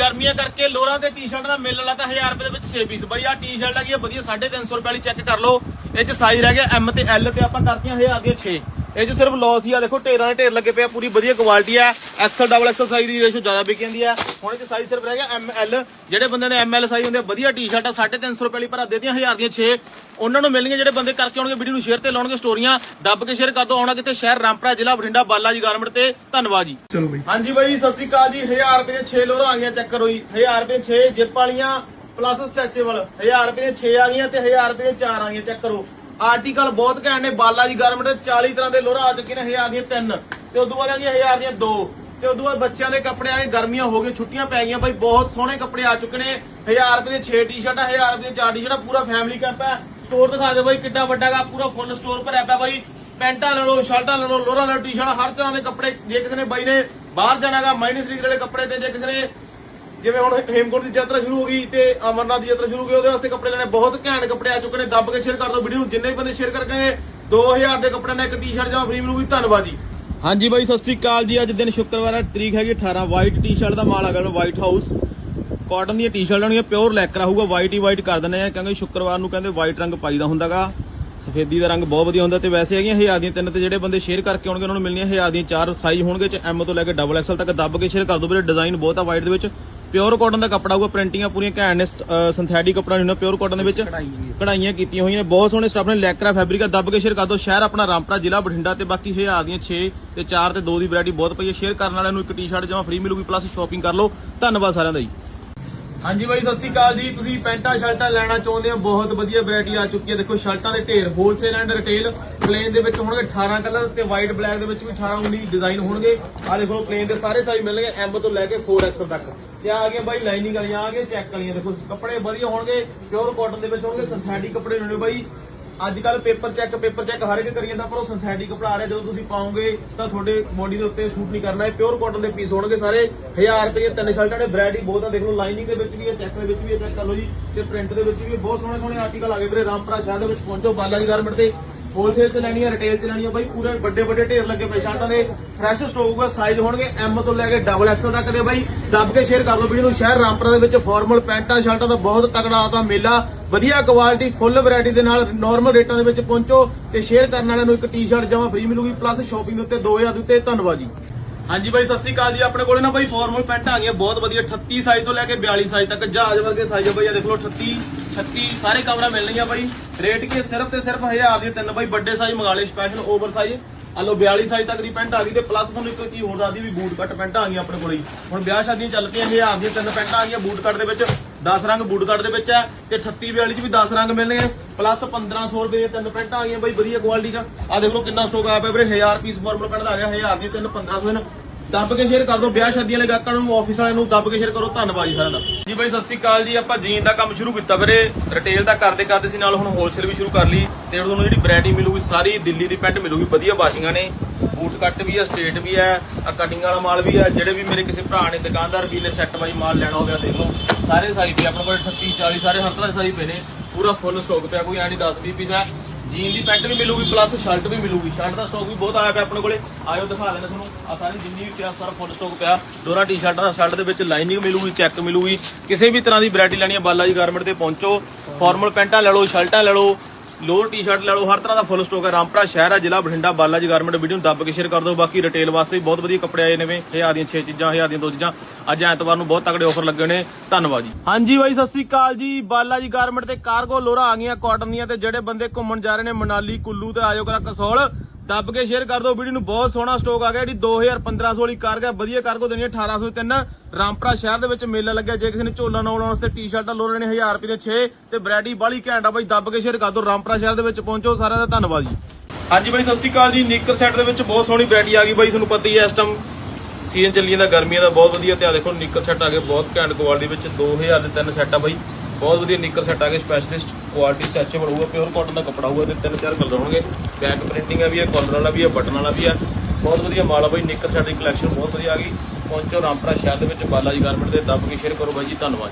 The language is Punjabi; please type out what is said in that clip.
ਗਰਮੀਆਂ ਕਰਕੇ ਲੋਰਾ ਤੇ ਟੀ-ਸ਼ਰਟ ਦਾ ਮਿਲ ਵਾਲਾ ਤਾਂ 1000 ਰੁਪਏ ਦੇ ਵਿੱਚ 6 ਪੀਸ ਬਈ ਆ ਟੀ-ਸ਼ਰਟ ਹੈਗੀ ਆ, ਵਧੀਆ 350 ਰੁਪਏ ਵਾਲੀ ਚੈੱਕ ਕਰ ਲਓ। ਇਹ ਚ ਸਾਈਜ਼ ਰਹਿ ਗਿਆ ਐਮ ਤੇ ਐਲ ਤੇ ਆਪਾਂ ਕਰਤੀਆਂ 1000 ਦੀਆਂ 6 ਇਹ ਚ ਸਿਰਫ ਲੌਸ ਹੀ ਆ ਦੇਖੋ ਢੇਰਾਂ ਦੇ ਢੇਰ ਲੱਗੇ ਪਏ ਆ ਪੂਰੀ ਵਧੀਆ ਕੁਆਲਿਟੀ ਆ। ਐਕਸਲ ਡਬਲ ਐਕਸਲ ਸਾਈਜ਼ ਦੀ ਰੇਸ਼ੋ ਜ਼ਿਆਦਾ ਵਿਕ ਜਾਂਦੀ ਆ। ਹੁਣ ਇਹ ਚ ਸਾਈਜ਼ ਸਿਰਫ ਰਹਿ ਗਿਆ ਐਮ ਐਲ ਜਿਹੜੇ ਬੰਦੇ ਦੇ ਐਮ ਐਲ ਸਾਈਜ਼ ਹੁੰਦੇ ਆ ਵਧੀਆ ਟੀ-ਸ਼ਰਟ ਆ 350 ਰੁਪਏ ਵਾਲੀ ਭਰਾ ਦੇਤੀਆਂ 1000 ਦੀਆਂ 6 ਉਹਨਾਂ ਨੂੰ ਮਿਲਣਗੀਆਂ ਜਿਹੜੇ ਬੰਦੇ ਕਰਕੇ ਆਉਣਗੇ ਵੀਡੀਓ ਨੂੰ ਸ਼ੇਅਰ ਤੇ ਲਾਉਣਗੇ ਸਟੋਰੀਆਂ ਦੱਬ ਕੇ ਸ਼ੇਅਰ ਕਰ ਦੋ ਆਉਣਾ ਕਿਤੇ ਸ਼ਹਿਰ ਰਾਮਪੁਰਾ ਜ਼ਿਲ੍ਹਾ ਬਠਿੰਡਾ ਬਾਲਾ ਜੀ ਗਾਰਮੈਂਟ ਤੇ। ਧੰਨਵਾਦ ਜੀ। ਚਲੋ ਬਈ। ਹਾਂਜੀ ਬਾਈ ਸਤਿ ਸ੍ਰੀ ਅਕਾਲ ਜੀ। 1000 ਰੁਪਏ ਦੇ 6 ਲੋਰਾਂ ਆ ਗਈਆਂ ਚੈੱਕ ਕਰੋ ਜੀ। 1000 ਰੁਪਏ 6 ਜਿਪ ਵਾਲੀਆਂ ਪਲੱਸ ਸਟ੍ਰੈਚੇਬਲ 1000 ਰੁਪਏ ਦੇ 6 ਆ ਗਈਆਂ ਤੇ 1000 ਰੁਪਏ ਦੇ 4 ਆ ਗਈਆਂ ਚੈੱਕ ਕਰੋ। ਆਰਟੀਕਲ ਬਹੁਤ ਘੈਂਟ ਨੇ, ਬਾਲਾ ਜੀ ਗਾਰਮੈਂਟ ਦੇ 40 ਤਰ੍ਹਾਂ ਦੇ ਲੋਰਾਂ ਆ ਚੁੱਕੇ ਨੇ 1000 ਦੀਆਂ 3 ਤੇ ਉਦੋਂ ਬਾਅਦ ਆ ਗਈਆਂ 1000 ਦੀਆਂ 2 ਤੇ ਉਦੋਂ ਬਾਅਦ ਬੱਚਿਆਂ ਦੇ ਕੱਪੜੇ ਆ ਗਰਮੀਆਂ ਹੋ ਗਈਆਂ, ਛੁੱਟੀਆਂ ਪੈ ਗਈਆਂ, ਬਾਈ ਬਹੁਤ ਸੋਹਣੇ ਕੱਪੜੇ ਆ ਚੁੱਕੇ ਨੇ 1000 ਰੁਪਏ ਦੇ 6 ਟੀ-ਸ਼ਰਟਾਂ 1000 ਰੁਪਏ ਦੇ 4 ਟੀ-ਸ਼ਰਟਾਂ ਪੂਰਾ ਫੈਮਿਲੀ ਕੈਂਪ ਹੈ ਸਟੋਰ ਦਿਖਾ ਦੇ ਬਾਈ ਕਿੱਡਾ ਵੱਡਾ ਗਾ, ਪੂਰਾ ਫੁੱਲ ਸਟੋਰ ਭਰਿਆ ਪਿਆ ਬਾਈ। ਪੈਂਟਾਂ ਲੈ ਲਓ, ਸ਼ਰਟਾਂ ਲੈ ਲਓ, ਲੋਰਾਂ ਲੈ ਲਓ ਟੀ-ਸ਼ਰਟਾਂ ਹਰ ਤਰ੍ਹਾਂ ਦੇ ਕੱਪੜੇ, ਜੇ ਕਿਸੇ ਨੇ ਬਾਈ ਨੇ ਬਾਹਰ ਜਾਣਾਗਾ ਮਾਈਨਸ ਲੀਗ ਵਾਲੇ ਕੱਪੜੇ ਤੇ, ਜੇ ਕਿਸੇ ਨੇ ਜਿਵੇਂ ਹੁਣ ਹੇਮਕੋਟ ਦੀ ਯਾਤਰਾ ਸ਼ੁਰੂ ਹੋ ਗਈ ਤੇ ਅਮਰਨਾਥ ਦੀ ਯਾਤਰਾ ਸ਼ੁਰੂ ਹੋ ਗਈ, ਉਹਦੇ ਵਾਸਤੇ ਕੱਪੜੇ ਲੈਣੇ ਬਹੁਤ ਘੈਂਟ ਕੱਪੜੇ ਆ ਚੁੱਕੇ ਨੇ, ਦੱਬ ਕੇ ਸ਼ੇਅਰ ਕਰ ਦਿਓ ਵੀਡੀਓ ਨੂੰ, ਜਿੰਨੇ ਵੀ ਬੰਦੇ ਸ਼ੇਅਰ ਕਰਕੇ 2000 ਦੇ ਕੱਪੜੇ ਨਾਲ ਇੱਕ ਟੀ-ਸ਼ਰਟ ਜਾਂ ਫ੍ਰੀ ਮਿਲੂਗੀ, ਧੰਨਵਾਦ ਜੀ। ਹਾਂਜੀ ਬਾਈ, ਸਤਿ ਸ੍ਰੀ ਅਕਾਲ ਜੀ, ਅੱਜ ਦਿਨ ਸ਼ੁੱਕਰਵਾਰ ਹੈ, ਤਰੀਕ ਹੈਗੀ 18 ਵਾਈਟ ਟੀ-ਸ਼ਰਟ ਦਾ ਮਾਲ ਹੈਗਾ ਵਾਈਟ ਹਾਊਸ ਕਾਟਨ ਦੀਆਂ ਟੀ-ਸ਼ਰਟਾਂ ਹੋਣਗੀਆਂ ਪਿਓਰ ਲੈਕਰਾ ਹੋਊਗਾ ਵਾਈਟ ਹੀ ਵਾਈਟ ਕਰ ਦਿੰਦੇ ਆ, ਕਿਉਂਕਿ ਸ਼ੁੱਕਰਵਾਰ ਨੂੰ ਕਹਿੰਦੇ ਵਾਈਟ ਰੰਗ ਪਾਈਦਾ ਹੁੰਦਾਗਾ। ਸਫੇਦੀ ਦਾ ਰੰਗ ਬਹੁਤ ਵਧੀਆ ਹੁੰਦਾ ਤੇ ਵੈਸੇ ਹੈਗੀਆਂ ਹਜ਼ਾਰ ਦੀਆਂ ਤਿੰਨ ਤੇ ਜਿਹੜੇ ਬੰਦੇ ਸ਼ੇਅਰ ਕਰਕੇ ਆਉਣਗੇ, ਉਹਨਾਂ ਨੂੰ ਮਿਲਣੀਆਂ ਹਜ਼ਾਰ ਦੀਆਂ ਚਾਰ ਸਾਈਜ਼ ਹੋਣਗੇ, ਚ ਐਮ ਤੋਂ ਲੈ ਕੇ ਡਬਲ ਐਕਸਲ ਤੱਕ ਦੱਬ ਕੇ ਸ਼ੇਅਰ ਕਰ ਦਿਓ ਵੀਰੇ ਡਿਜ਼ਾਈਨ ਬਹੁਤ ਆ ਵਾਈਟ ਦੇ ਵਿੱਚ। ਪਿਓਰ ਕਾਟਨ ਦਾ ਕੱਪੜਾ ਹੋਊਗਾ ਪ੍ਰਿੰਟਿੰਗਾਂ ਪੂਰੀਆਂ ਘੈਂਟ ਨੇ ਸਿੰਥੈਟਿਕ ਕੱਪੜਾ ਨਹੀਂ ਹੁੰਦਾ ਪਿਓਰ ਕਾਟਨ ਦੇ ਵਿੱਚ ਕਢਾਈਆਂ ਕੀਤੀਆਂ ਹੋਈਆਂ ਨੇ ਬਹੁਤ ਸੋਹਣੇ ਸਟਾਫ ਨੇ ਲੈਕਰਾ ਫੈਬਰਿਕ ਆ ਦੱਬ ਕੇ ਸ਼ੇਅਰ ਕਰ ਦਿਓ ਸ਼ਹਿਰ ਆਪਣਾ ਰਾਮਪੁਰਾ ਜ਼ਿਲ੍ਹਾ ਬਠਿੰਡਾ ਤੇ ਬਾਕੀ ਹਜ਼ਾਰ ਦੀਆਂ 6 ਤੇ 4 ਤੇ 2 ਦੀ ਵੈਰਾਈਟੀ ਬਹੁਤ ਪਈ ਹੈ ਸ਼ੇਅਰ ਕਰਨ ਵਾਲਿਆਂ ਨੂੰ ਇੱਕ ਟੀ-ਸ਼ਰਟ ਜਮਾ ਫ੍ਰੀ ਮਿਲੂਗੀ ਪਲੱਸ ਸ਼ਾਪਿੰਗ ਕਰ ਲਓ ਧੰਨਵਾਦ ਸਾਰਿਆਂ ਦਾ ਜੀ। ਹਾਂਜੀ ਬਾਈ, ਸਤਿ ਸ਼੍ਰੀ ਅਕਾਲ ਜੀ। ਤੁਸੀਂ ਪੈਂਟਾਂ ਸ਼ਰਟਾਂ ਲੈਣਾ ਚਾਹੁੰਦੇ ਹੋ, ਬਹੁਤ ਵਧੀਆ ਵੈਰਾਈਟੀ ਆ ਚੁੱਕੀ ਹੈ। ਦੇਖੋ ਸ਼ਰਟਾਂ ਦੇ ਢੇਰ ਹੋਲਸੇਲ ਐਂਡ ਰਿਟੇਲ ਪਲੇਨ ਦੇ ਵਿੱਚ ਹੋਣਗੇ 18 ਕਲਰ ਤੇ ਵਾਈਟ ਬਲੈਕ ਦੇ ਵਿੱਚ ਵੀ 18 19 ਡਿਜ਼ਾਈਨ ਹੋਣਗੇ। ਆ ਦੇਖੋ ਪਲੇਨ ਦੇ ਸਾਰੇ ਸਾਈਜ਼ ਮਿਲਣਗੇ ਐਮ ਤੋਂ ਲੈ ਕੇ 4X ਤੱਕ। ਤੇ ਆ ਗਏ ਬਾਈ ਲਾਈਨਿੰਗ ਵਾਲੀਆਂ, ਆ ਗਏ ਚੈੱਕ ਵਾਲੀਆਂ। ਦੇਖੋ, ਕੱਪੜੇ ਵਧੀਆ ਹੋਣਗੇ ਪਿਓਰ ਕਾਟਨ ਦੇ ਵਿੱਚ ਹੋਣਗੇ ਸਿੰਥੈਟਿਕ ਕੱਪੜੇ ਹੋਣਗੇ ਬਾਈ। ਅੱਜ ਕੱਲ ਪੇਪਰ ਚੈੱਕ ਪੇਪਰ ਚੈੱਕ ਹਰ ਇੱਕ ਕਰੀ ਜਾਂਦਾ ਪਰ ਉਹ ਸਿੰਥੈਟਿਕ ਕੱਪੜਾ ਆ। ਰਿਹਾ ਜਦੋਂ ਤੁਸੀਂ ਪਾਓਗੇ ਤਾਂ ਤੁਹਾਡੇ ਬੋਡੀ ਦੇ ਉੱਤੇ ਸੂਟ ਨਹੀਂ ਕਰਨਾ। ਇਹ ਪਿਓਰ ਕਾਟਨ ਦੇ ਪੀਸ ਹੋਣਗੇ ਸਾਰੇ। 1000 ਰੁਪਏ ਤਿੰਨ ਸ਼ਰਟਾਂ ਨੇ ਵੈਰਾਈਟੀ ਬਹੁਤ ਆ। ਦੇਖ ਲਓ ਲਾਈਨਿੰਗ ਦੇ ਵਿੱਚ ਵੀ ਹੈ ਚੈੱਕ ਦੇ ਵਿੱਚ ਵੀ ਹੈ ਚੈੱਕ ਕਰ ਲਓ ਜੀ। ਤੇ ਪ੍ਰਿੰਟ ਦੇ ਵਿੱਚ ਵੀ ਬਹੁਤ ਸੋਹਣੇ ਸੋਹਣੇ ਆਰਟੀਕਲ ਆ ਗਏ ਵੀਰੇ। ਰਾਮਪੁਰਾ ਸ਼ਹਿਰ ਦੇ ਵਿੱਚ ਪਹੁੰਚੋ ਬਾਲਾ ਜੀ ਗਾਰਮੈਂਟ ਤੇ। ਹੋਲਸੇਲ ਤੇ ਲੈਣੀ ਹੈ ਰਿਟੇਲ ਤੇ ਲੈਣੀ ਹੈ ਬਾਈ ਪੂਰੇ ਵੱਡੇ ਵੱਡੇ ਢੇਰ ਲੱਗੇ ਪਏ। ਸ਼ਰਟਾਂ ਦੇ ਫਰੈਸ਼ ਸਟਾਕ ਹੋਊਗਾ ਸਾਈਜ਼ ਹੋਣਗੇ ਐਮ ਤੋਂ ਲੈ ਕੇ ਡਬਲ ਐਕਸਲ ਤੱਕ ਦੇ ਬਾਈ। ਦੱਬ ਕੇ ਸ਼ੇਅਰ ਕਰ ਲਓ ਵੀਡੀਓ ਨੂੰ। ਸ਼ਹਿਰ ਰਾਮਪੁਰਾ ਦੇ ਵਿੱਚ ਫਾਰਮਲ ਪੈਂਟਾਂ, ਸ਼ਰਟਾਂ ਦਾ ਬਹੁਤ ਤਕੜਾ ਆਦਾ ਮੇਲਾ। ਵਧੀਆ ਕੁਆਲਿਟੀ ਫੁੱਲ ਵੈਰਾਈਟੀ ਦੇ ਨਾਲ ਨਾਰਮਲ ਰੇਟਾਂ ਦੇ ਵਿੱਚ ਪਹੁੰਚੋ ਤੇ ਸ਼ੇਅਰ ਕਰਨ ਵਾਲਿਆਂ ਨੂੰ ਇੱਕ ਟੀ-ਸ਼ਰਟ ਜਮਾ ਫ੍ਰੀ ਮਿਲੂਗੀ ਪਲੱਸ ਸ਼ਾਪਿੰਗ ਦੇ ਉੱਤੇ 2000 ਦੇ ਉੱਤੇ। ਧੰਨਵਾਦ ਜੀ। ਹਾਂਜੀ ਬਾਈ, ਸਤਿ ਸ੍ਰੀ ਅਕਾਲ ਜੀ। ਆਪਣੇ ਕੋਲੇ ਨਾ ਬਾਈ ਫਾਰਮਲ ਪੈਂਟਾਂ ਆ ਗਈਆਂ, ਬਹੁਤ ਵਧੀਆ। 38 ਸਾਈਜ਼ ਤੋਂ ਲੈ ਕੇ 42 ਸਾਈਜ਼ ਤੱਕ। ਜਹਾਜ਼ ਵਰਗੇ ਸਾਈਜ਼ ਆ ਬਾਈ ਆ ਦੇਖ ਲਓ 38 36 ਸਾਰੇ ਕਵਰਾਂ ਮਿਲਣਗੀਆਂ ਬਾਈ। ਰੇਟ ਕੀ ਹੈ? ਸਿਰਫ ਤੇ ਸਿਰਫ 1000 ਦੀ ਤਿੰਨ ਬਾਈ, ਵੱਡੇ ਸਾਈਜ਼ ਮੰਗਾ ਲਏ ਸਪੈਸ਼ਲ ਓਵਰ ਸਾਈਜ਼ ਆ ਲਓ 42 ਸਾਈਜ਼ ਤੱਕ ਦੀ ਪੈਂਟ ਆ ਗਈ ਤੇ ਪਲੱਸ ਤੁਹਾਨੂੰ ਇੱਕ ਚੀਜ਼ ਹੋਰ ਦੱਸਦੀ ਵੀ ਬੂਟ ਕੱਟ ਪੈਂਟਾਂ ਆ ਗਈਆਂ ਆਪਣੇ ਕੋਲੇ ਹੁਣ ਵਿਆਹ ਸ਼ਾਦੀਆਂ ਚੱਲ ਪਈਆਂ 1000 ਦੀਆਂ ਤਿੰਨ ਪੈਂਟਾਂ ਆ ਗਈਆਂ ਬੂਟ ਕੱਟ ਦੇ ਵਿੱਚ 10 ਰੰਗ ਬੂਟ ਕੱਟ ਦੇ ਵਿੱਚ ਹੈ ਤੇ 38 42 ਚ ਵੀ 10 ਰੰਗ ਮਿਲਣਗੇ। ਪਲੱਸ 1500 ਰੁਪਏ ਦੀਆਂ ਤਿੰਨ ਪੈਂਟਾਂ ਆ ਗਈਆਂ ਬਾਈ, ਵਧੀਆ ਕੁਆਲਿਟੀ ਚ। ਆ ਦੇਖ ਲਓ ਕਿੰਨਾ ਸਟਾਕ ਆਇਆ ਪਿਆ ਵੀਰੇ 1000 ਪੀਸ ਫਾਰਮਲ ਪੈਂਟ ਦਾ ਆ ਗਿਆ 1000 ਦੀਆਂ ਤਿੰਨ 1500 ਹਨ ਦੱਬ ਕੇ ਸ਼ੇਅਰ ਕਰ ਦਿਓ, ਵਿਆਹ ਸ਼ਾਦੀਆਂ ਵਾਲੇ ਗਾਹਕਾਂ ਨੂੰ ਆਫਿਸ ਵਾਲਿਆਂ ਨੂੰ, ਦੱਬ ਕੇ ਸ਼ੇਅਰ ਕਰੋ, ਧੰਨਵਾਦ ਜੀ ਸਾਰਿਆਂ ਦਾ। ਜੀ ਬਾਈ, ਸਤਿ ਸ੍ਰੀ ਅਕਾਲ ਜੀ। ਆਪਾਂ ਜੀਨ ਦਾ ਕੰਮ ਸ਼ੁਰੂ ਕੀਤਾ ਵੀਰੇ। ਰਿਟੇਲ ਦਾ ਕਰਦੇ ਕਰਦੇ ਸੀ ਨਾਲ ਹੁਣ ਹੋਲਸੇਲ ਵੀ ਸ਼ੁਰੂ ਕਰ ਲਈ ਤੇ ਤੁਹਾਨੂੰ ਜਿਹੜੀ ਵੈਰਾਈਟੀ ਮਿਲੂਗੀ, ਸਾਰੀ ਦਿੱਲੀ ਦੀ ਪੈਂਟ ਮਿਲੂਗੀ। ਵਧੀਆ ਵਾਸ਼ਿੰਗਾਂ ਨੇ। ਬੂਟ ਕੱਟ ਵੀ ਹੈ ਸਟੇਟ ਵੀ ਹੈ ਆ ਕਟਿੰਗ ਵਾਲਾ ਮਾਲ ਵੀ ਹੈ ਜਿਹੜੇ ਵੀ ਮੇਰੇ ਕਿਸੇ ਭਰਾ ਨੇ ਦੁਕਾਨਦਾਰ, ਵੀਲੇ ਸੈੱਟ ਵਾਈ ਮਾਲ ਲੈਣਾ ਹੋਵੇ ਦੇਖ ਲਓ। ਸਾਰੇ ਸਾਈਜ਼ ਤੇ ਆਪਣੇ ਕੋਲ 38 40 ਸਾਰੇ ਹਰ ਤਰ੍ਹਾਂ ਦੇ ਸਾਈਜ਼ ਪਏ ਨੇ। ਪੂਰਾ ਫੁੱਲ ਸਟਾਕ ਪਿਆ, ਕੋਈ ਐਂ ਨਹੀਂ 10 20 ਪੀਸ ਹੈ। ਜੀਨ ਦੀ ਪੈਂਟ ਵੀ ਮਿਲੂਗੀ ਪਲੱਸ ਸ਼ਰਟ ਵੀ ਮਿਲੂਗੀ। ਸ਼ਰਟ ਦਾ ਸਟਾਕ ਵੀ ਬਹੁਤ ਆਇਆ ਪਿਆ ਆਪਣੇ ਕੋਲੇ। ਆਇਓ ਦਿਖਾ ਦੇਣਾ ਤੁਹਾਨੂੰ। ਆ ਸਾਰੀ ਜਿੰਨੀ ਵੀ ਪਿਆ, ਸਾਰਾ ਫੁੱਲ ਸਟਾਕ ਪਿਆ। ਦੋਰਾ ਟੀ-ਸ਼ਰਟਾਂ ਦਾ ਸ਼ਰਟ ਦੇ ਵਿੱਚ ਲਾਈਨਿੰਗ ਮਿਲੂਗੀ ਚੈੱਕ ਮਿਲੂਗੀ। ਕਿਸੇ ਵੀ ਤਰ੍ਹਾਂ ਦੀ ਵੈਰਾਈਟੀ ਲੈਣੀ ਹੈ, ਬਾਲਾ ਜੀ ਗਾਰਮੈਂਟ ਤੇ ਪਹੁੰਚੋ। ਫਾਰਮਲ ਪੈਂਟਾਂ ਲੈ ਲਓ ਸ਼ਰਟਾਂ ਲੈ ਲਓ। ਲੋਅਰ ਟੀ-ਸ਼ਰਟ ਲੈ ਲਓ, ਹਰ ਤਰ੍ਹਾਂ ਦਾ ਫੁੱਲ ਸਟਾਕ ਹੈ। ਰਾਮਪੁਰਾ ਸ਼ਹਿਰ ਹੈ, ਜ਼ਿਲ੍ਹਾ ਬਠਿੰਡਾ ਬਾਲਾ ਜੀ ਗਾਰਮੈਂਟ ਵੀਡੀਓ ਨੂੰ ਦੱਬ ਕੇ ਸ਼ੇਅਰ ਕਰ ਦਿਓ। ਬਾਕੀ ਰਿਟੇਲ ਵਾਸਤੇ ਵੀ ਬਹੁਤ ਵਧੀਆ ਕੱਪੜੇ ਆਏ ਨੇਵੇਂ ਹਜ਼ਾਰ ਦੀਆਂ 6 ਚੀਜ਼ਾਂ ਹਜ਼ਾਰ ਦੀਆਂ ਦੋ ਚੀਜ਼ਾਂ। ਅੱਜ ਐਤਵਾਰ ਨੂੰ ਬਹੁਤ ਤਕੜੇ ਆਫਰ ਲੱਗੇ ਨੇ। ਧੰਨਵਾਦ ਜੀ। ਹਾਂਜੀ ਬਾਈ, ਸਤਿ ਸ੍ਰੀ ਅਕਾਲ ਜੀ। ਬਾਲਾ ਜੀ ਗਾਰਮੈਂਟ ਤੇ ਕਾਰਗੋ ਲੋਰਾ ਆ ਗਈਆਂ ਕਾਟਨ ਦੀਆਂ ਤੇ ਜਿਹੜੇ ਬੰਦੇ ਘੁੰਮਣ ਜਾ ਰਹੇ ਨੇ ਮਨਾਲੀ, ਕੁੱਲੂ ਤੇ ਆਇਓ ਕਰਾ ਕਸੌਲ। ਦੱਬ ਕੇ ਸ਼ੇਅਰ ਕਰ ਦਿਓ। ਵੀਡੀਓ ਨੂੰ ਬਹੁਤ ਸੋਹਣਾ ਸਟਾਕ ਆ ਗਿਆ ਜਿਹੜੀ 2500 ਵਾਲੀ ਕਾਰਗੋ ਹੈ ਵਧੀਆ ਕਾਰਗੋ ਦੇਣੀ 1803 ਰਾਮਪੁਰਾ ਸ਼ਹਿਰ ਦੇ ਵਿੱਚ ਮੇਲਾ ਲੱਗਿਆ। ਜੇ ਕਿਸੇ ਨੇ ਝੋਲਾ ਨਾ ਲਾਉਣ ਵਾਸਤੇ ਟੀ-ਸ਼ਰਟਾਂ ਲੋਰ ਲੈਣੇ 1000 ਰੁਪਏ ਦੇ 6 ਤੇ ਵੈਰਾਈਟੀ ਬਾਲੀ ਘੈਂਟ ਬਾਈ। ਦੱਬ ਕੇ ਸ਼ੇਅਰ ਕਰ ਦਿਓ। ਰਾਮਪੁਰਾ ਸ਼ਹਿਰ ਦੇ ਵਿੱਚ ਪਹੁੰਚੋ। ਸਾਰਿਆਂ ਦਾ ਧੰਨਵਾਦ ਜੀ। ਹਾਂਜੀ ਬਾਈ, ਸਤਿ ਸ਼੍ਰੀ ਅਕਾਲ ਜੀ। ਨਿੱਕਰ ਸੈਟ ਦੇ ਵਿੱਚ ਬਹੁਤ ਸੋਹਣੀ ਵੈਰਾਈਟੀ ਆ ਗਈ ਬਾਈ। ਤੁਹਾਨੂੰ ਪਤਾ ਹੀ ਹੈ, ਇਸ ਟਾਈਮ ਸੀਜ਼ਨ ਚੱਲੀ ਜਾਂਦਾ ਗਰਮੀਆਂ ਦਾ ਬਹੁਤ ਵਧੀਆ। ਤੇ ਆ ਦੇਖੋ, ਨਿੱਕਰ ਸੈੱਟ ਆ ਗਏ। ਬਹੁਤ ਘੈਂਟ ਕੁਆਲਿਟੀ ਵਿੱਚ 2000 ਦੇ ਤਿੰਨ ਸੈੱਟ ਆ ਬਾਈ। ਬਹੁਤ ਵਧੀਆ ਨਿੱਕਰ ਸੈੱਟ ਆ ਗਏ ਸਪੈਸ਼ਲਿਸਟ ਕੁਆਲਿਟੀ ਸਟ੍ਰੈਚੇਬਲ ਹੋਊਗਾ ਪਿਓਰ ਕਾਟਨ ਦਾ ਕੱਪੜਾ ਹੋਊਗਾ ਤੇ ਤਿੰਨ ਚਾਰ ਕਲਰ ਹੋਣਗੇ। ਬੈਕ ਪ੍ਰਿੰਟਿੰਗ ਆ ਵੀ ਹੈ ਕਾਲਰ ਵਾਲਾ ਵੀ ਹੈ ਬਟਨ ਵਾਲਾ ਵੀ ਹੈ ਬਹੁਤ ਵਧੀਆ ਮਾਲ ਆ ਬਾਈ, ਨਿੱਕਰ ਸੈੱਟ ਦੀ ਕਲੈਕਸ਼ਨ ਬਹੁਤ ਵਧੀਆ ਆ ਗਈ। ਪਹੁੰਚੋ ਰਾਮਪੁਰਾ ਸ਼ਹਿਰ ਦੇ ਵਿੱਚ, ਬਾਲਾਜੀ ਗਾਰਮੈਂਟ ਦੇ ਦੱਬ ਕੇ ਸ਼ੇਅਰ ਕਰੋ ਬਾਈ ਜੀ, ਧੰਨਵਾਦ।